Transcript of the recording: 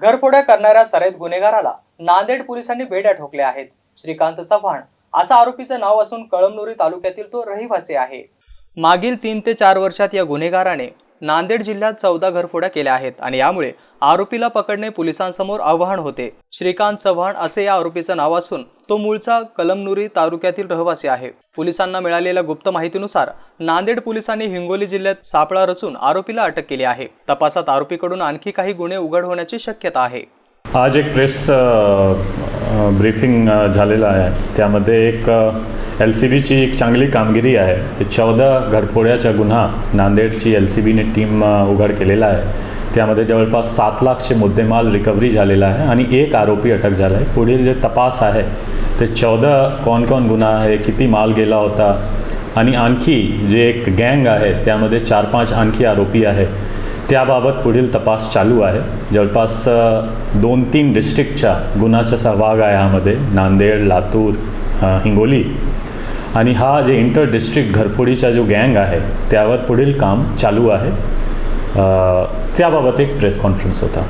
घरफोड्या करणाऱ्या सराईत गुन्हेगाराला नांदेड पोलिसांनी बेड्या ठोकल्या आहेत. श्रीकांत चव्हाण असा आरोपीचं नाव असून कळमनुरी तालुक्यातील तो रहिवासी आहे. मागील तीन ते चार वर्षात या गुन्हेगाराने नांदेड जिल्ह्यात चौदा घरफोड्या केल्या आहेत आणि यामुळे आरोपीला पकडणे पोलिसांसमोर आव्हान होते. श्रीकांत चव्हाण असे या आरोपीचं नाव असून तो मूळचा कलमनुरी तालुक्यातील रहिवासी आहे. पोलिसांना मिळालेल्या गुप्त माहितीनुसार नांदेड पोलिसांनी हिंगोली जिल्ह्यात सापळा रचून आरोपीला अटक केली आहे. तपासात आरोपीकडून आणखी काही गुन्हे उघड होण्याची शक्यता आहे. आज एक प्रेस ब्रीफिंग झालेलं आहे. त्यामध्ये एक एल सी बीची एक चांगली कामगिरी आहे. ते चौदा घरफोड्याचा गुन्हा नांदेडची एल सी बीने टीम उघड केलेला आहे. त्यामध्ये जवळपास सात लाखचे मुद्देमाल रिकव्हरी झालेला आहे आणि एक आरोपी अटक झाला आहे पुढील जे तपास आहे ते चौदा कोण कोण गुन्हा आहे किती माल गेला होता आणि आणखी जे एक गँग आहे त्यामध्ये चार पाच आणखी आरोपी आहे. त्याबाबत पुढील तपास चालू आहे. जवळपास दोन तीन डिस्ट्रिक्टच्या गुन्ह्याचा सहभाग आहे यामध्ये. नांदेड लातूर हिंगोली. आणि हा जे इंटर डिस्ट्रिक्ट घरफोडीचा जो गँग आहे त्यावर पुढील काम चालू आहे. त्याबाबत एक प्रेस कॉन्फरन्स होता.